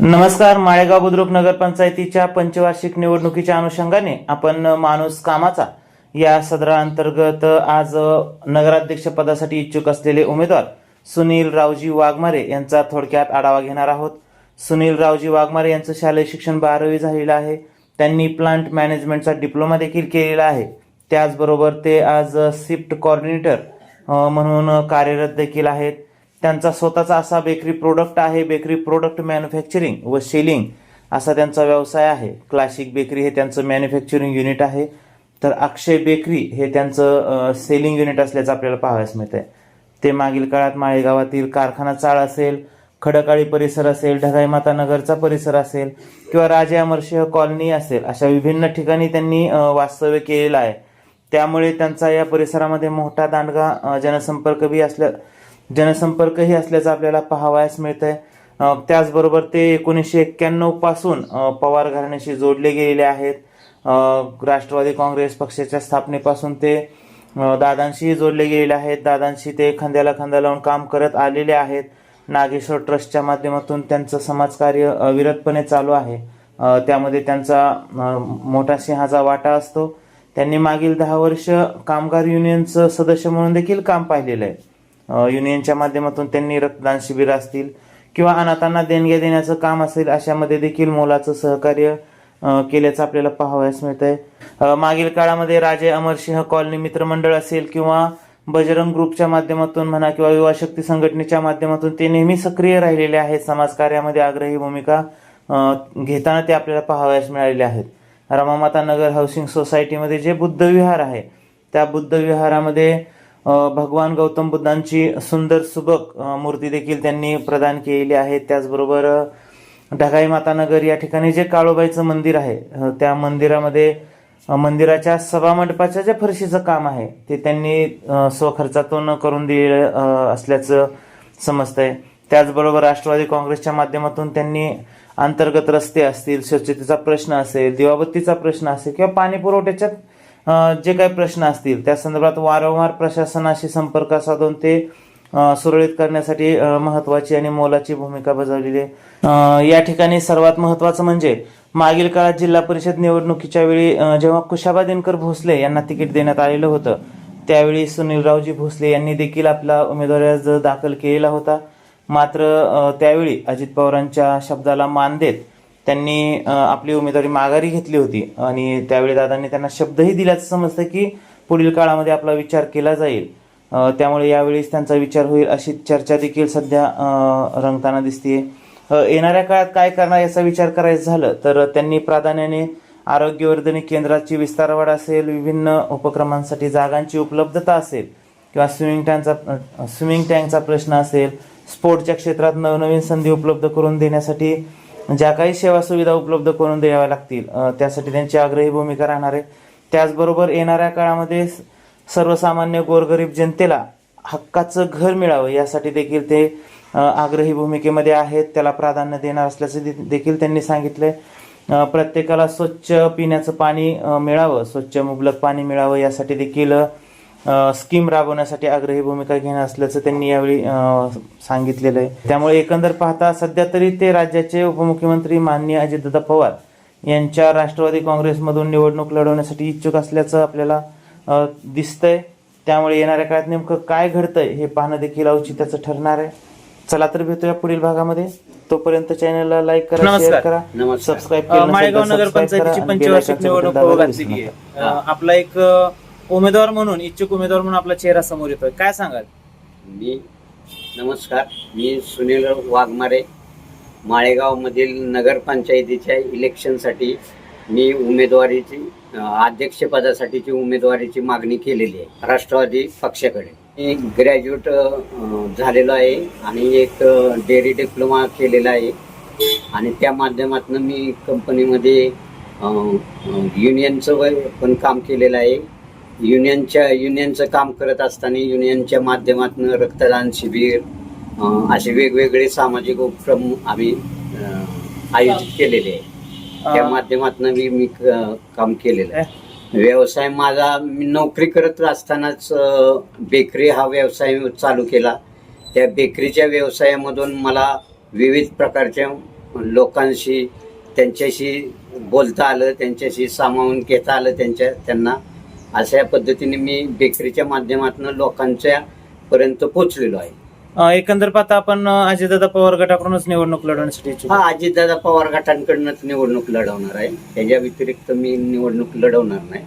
नमस्कार माळेगाव बुद्रुक नगरपंचायतीच्या पंचवार्षिक निवडणुकीच्या अनुषंगाने आपण माणूस कामाचा. या सदराअंतर्गत आज नगराध्यक्ष पदासाठी इच्छुक असलेले उमेदवार सुनील रावजी वाघमारे यांचा थोडक्यात आढावा घेणार आहोत. सुनील रावजी वाघमारे यांचं शालेय शिक्षण बारावी झालेलं आहे. त्यांनी प्लांट मॅनेजमेंटचा डिप्लोमा देखील केलेला आहे. त्याचबरोबर ते आज शिफ्ट कॉर्डिनेटर म्हणून कार्यरत देखील आहेत. त्यांचा स्वतःचा असा बेकरी प्रोडक्ट आहे बेकरी प्रोडक्ट मॅन्युफॅक्चरिंग व सेलिंग असा त्यांचा व्यवसाय आहे. क्लासिक बेकरी हे त्यांचं मॅन्युफॅक्चरिंग युनिट आहे. तर अक्षय बेकरी हे त्यांचं सेलिंग युनिट असल्याचं आपल्याला पाहावयास मिळतंय. ते मागील काळात माळेगावातील कारखाना चाळ असेल खडकाळी परिसर असेल ढगाईमाता नगरचा परिसर असेल किंवा राजे अमरसिंह कॉलनी असेल अशा विभिन्न ठिकाणी त्यांनी वास्तव्य केलेलं आहे. त्यामुळे त्यांचा या परिसरामध्ये मोठा दांडगा जनसंपर्क बी असल्या जनसंपर्कही असल्याचं आपल्याला पाहावयास मिळतंय. आहे त्याचबरोबर ते एकोणीसशे एक्क्याण्णवपासून पवार घराण्याशी जोडले गेलेले आहेत. राष्ट्रवादी काँग्रेस पक्षाच्या स्थापनेपासून ते दादांशीही जोडले गेलेले आहेत. दादांशी ते खांद्याला खांदा लावून काम करत आलेले आहेत. नागेश्वर ट्रस्टच्या माध्यमातून त्यांचं समाजकार्य अविरतपणे चालू आहे. त्यामध्ये त्यांचा मोठा सिंहाचा वाटा असतो. त्यांनी मागील दहा वर्ष कामगार युनियनचं सदस्य म्हणून देखील काम पाहिलेलं आहे. युनियनच्या माध्यमातून त्यांनी रक्तदान शिबिर असतील किंवा अनाथांना देणग्या देण्याचं काम असेल अशामध्ये देखील मोलाचं सहकार्य केल्याचं आपल्याला पाहावयास मिळत आहे मागील काळामध्ये राजे अमरसिंह कॉलनी मित्रमंडळ असेल किंवा बजरंग ग्रुपच्या माध्यमातून म्हणा किंवा युवा शक्ती संघटनेच्या माध्यमातून ते नेहमी सक्रिय राहिलेले आहेत समाजकार्यामध्ये आग्रही भूमिका घेताना ते आपल्याला पाहावयास मिळालेले आहेत. रमामाता नगर हाऊसिंग सोसायटीमध्ये जे बुद्ध विहार आहे त्या बुद्ध विहारामध्ये भगवान गौतम बुद्धांची सुंदर सुबक मूर्ती देखील त्यांनी प्रदान केलेली आहे. त्याचबरोबर ढगाई माता नगर या ठिकाणी जे काळोबाईचं मंदिर आहे त्या मंदिरामध्ये मंदिराच्या सभामंडपाच्या ज्या फरशीचं काम आहे ते त्यांनी स्वखर्चातून करून दिलेलं असल्याचं समजतंय. त्याचबरोबर राष्ट्रवादी काँग्रेसच्या माध्यमातून त्यांनी अंतर्गत रस्ते असतील स्वच्छतेचा प्रश्न असेल दिवाबत्तीचा प्रश्न असेल किंवा पाणी पुरवठ्याच्या जे काही प्रश्न असतील त्या संदर्भात वारंवार प्रशासनाशी संपर्क साधून ते सुरळीत करण्यासाठी महत्त्वाची महत्वाची आणि मोलाची भूमिका बजावलेली आहे. या ठिकाणी सर्वात महत्वाचं म्हणजे मागील काळात जिल्हा परिषद निवडणुकीच्या वेळी जेव्हा कुशाबा दिनकर भोसले यांना तिकीट देण्यात आलेलं होतं त्यावेळी सुनीलरावजी भोसले यांनी देखील आपला उमेदवारी अर्ज दाखल केलेला होता. मात्र त्यावेळी अजित पवारांच्या शब्दाला मान देत त्यांनी आपली उमेदवारी माघारी घेतली होती. आणि त्यावेळी दादांनी त्यांना शब्दही दिल्याचं समजतं की पुढील काळामध्ये आपला विचार केला जाईल. त्यामुळे यावेळीच त्यांचा विचार होईल अशी चर्चा देखील सध्या रंगताना दिसते येणाऱ्या काळात काय करणार याचा विचार करायचं झालं तर त्यांनी प्राधान्याने आरोग्यवर्धनी केंद्राची विस्तारवाढ असेल विभिन्न उपक्रमांसाठी जागांची उपलब्धता असेल किंवा स्विमिंग टँकचा स्विमिंग टँकचा प्रश्न असेल स्पोर्टच्या क्षेत्रात नवनवीन संधी उपलब्ध करून देण्यासाठी ज्या काही सेवा सुविधा उपलब्ध करून द्याव्या लागतील त्यासाठी त्यांची आग्रही भूमिका राहणार आहे. त्याचबरोबर येणाऱ्या काळामध्ये सर्वसामान्य गोरगरीब जनतेला हक्काचं घर मिळावं यासाठी देखील ते आग्रही भूमिकेमध्ये आहेत. त्याला प्राधान्य देणार असल्याचं देखील त्यांनी सांगितलंय. प्रत्येकाला स्वच्छ पिण्याचं पाणी मिळावं स्वच्छ मुबलक पाणी मिळावं यासाठी देखील स्कीम राबवण्यासाठी आग्रही भूमिका घेणार असल्याचं त्यांनी यावेळी सांगितलेलं आहे. त्यामुळे एकंदर पाहता सध्या तरी ते राज्याचे उपमुख्यमंत्री माननीय अजितदादा पवार यांच्या राष्ट्रवादी काँग्रेसमधून निवडणूक लढवण्यासाठी इच्छुक असल्याचं आपल्याला दिसतंय. त्यामुळे येणाऱ्या काळात नेमकं काय घडतंय हे पाहणं देखील औचित्याचं ठरणार आहे. चला तर भेटूया पुढील भागामध्ये. तोपर्यंत चॅनलला लाईक करा शेअर. करा. सबस्क्राईब माळेगाव नगरपंचायतीची पंचवार्षिक निवडणूक आपला एक उमेदवार म्हणून इच्छुक उमेदवार म्हणून आपला चेहरा समोर येतोय. काय सांगाल? मी नमस्कार. मी सुनील वाघमारे. माळेगावमधील नगरपंचायतीच्या इलेक्शनसाठी मी उमेदवारीची अध्यक्षपदासाठीची उमेदवारीची मागणी केलेली आहे राष्ट्रवादी पक्षाकडे. मी ग्रॅज्युएट झालेलो आहे आणि एक डेअरी डिप्लोमा केलेला आहे. आणि त्या माध्यमातून मी कंपनीमध्ये युनियनचं वय- पण काम केलेलं आहे. युनियनच्या युनियनचं काम करत असताना युनियनच्या माध्यमातून रक्तदान शिबिर असे वेगवेगळे सामाजिक उपक्रम आम्ही आयोजित केलेले आहे त्या माध्यमातून मी मी काम केलेलं आहे. व्यवसाय माझा मी नोकरी करत असतानाच बेकरी हा व्यवसाय चालू केला. त्या बेकरीच्या व्यवसायामधून मला विविध प्रकारच्या लोकांशी त्यांच्याशी बोलता आलं त्यांच्याशी सामावून घेता आलं त्यांच्या त्यांना अशा पद्धतीने मी बेकरीच्या माध्यमातून लोकांच्या पर्यंत पोचलेलो आहे. अं, एकंदर पाहता आपण अं, अजितदादा पवार गटाकडूनच निवडणूक लढवण्यासाठी इच्छुक हा अजितदादा पवार गटांकडूनच निवडणूक लढवणार आहे. त्याच्या व्यतिरिक्त मी निवडणूक लढवणार नाही.